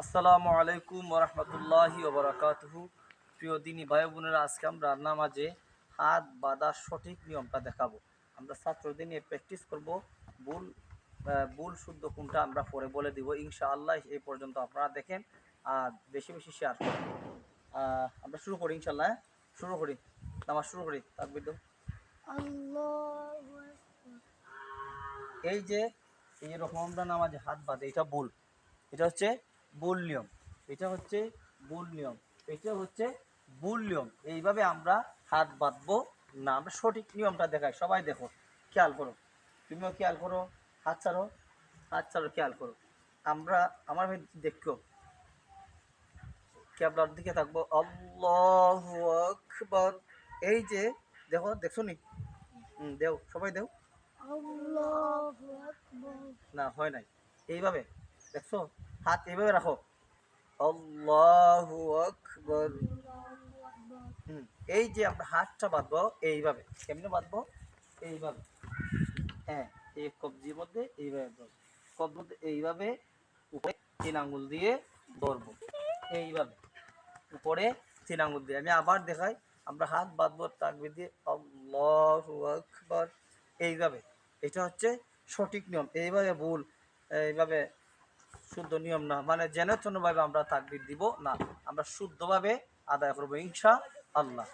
আসসালামু আলাইকুম রহমতুল্লাহি ওবরাকাতুহু। প্রিয় দিনী ভাই বোনেরা আজকে আমরা নামাজে হাত বাঁধার সঠিক নিয়মটা দেখাবো। আমরা ছাত্রদের নিয়ে প্র্যাকটিস করব। ভুল ভুল শুদ্ধ কোনটা আমরা পরে বলে দিব। ইনশাআল্লাহ এই পর্যন্ত আপনারা দেখেন আর বেশি বেশি শেয়ার করুন আমরা শুরু করি ইনশাল্লাহ হ্যাঁ? শুরু করি। নামাজ শুরু করি তাকবির দাও। আল্লাহু আকবার। এই যে এই রকম আমরা নামাজে হাত বাঁধে এটা ভুল। এটা হচ্ছে ভুল নিয়ম। এটা হচ্ছে ভুল নিয়ম। এটা হচ্ছে ভুল নিয়ম। এইভাবে আমরা হাত বাঁধবো না। আমরা সঠিক নিয়মটা দেখাই। সবাই দেখো খেয়াল করো। তুমিও খেয়াল করো হাত ছাড়ো হাত ছাড়ো খেয়াল করো। আমরা আমার ভাই দেখো। ক্যাবলার দিকে থাকব। আল্লাহ আকবার। এই যে দেখো দেখছ নি? দেও সবাই দেও। না হয় নাই। এইভাবে দেখছ? হাত এইভাবে রাখো। আকবার। এই যে আমরা হাতটা বাঁধবো এইভাবে। কেমনে বাঁধবো? এইভাবে। হ্যাঁ এই কবজির মধ্যে এইভাবে ধরবো কবজির মধ্যে এইভাবে উপরে তিন আঙ্গুল দিয়ে ধরবো। এইভাবে উপরে তিন আঙ্গুল দিয়ে। আমি আবার দেখাই, আমরা হাত বাঁধবো তাকবির দিয়ে আল্লাহু আকবার। এইভাবে। এটা হচ্ছে সঠিক নিয়ম। এইভাবে ভুল, এইভাবে শুদ্ধ নিয়ম না। মানে জেনে ভাবে আমরা তাকবির দিব না। আমরা শুদ্ধভাবে আদায় করব, ইনশা আল্লাহ।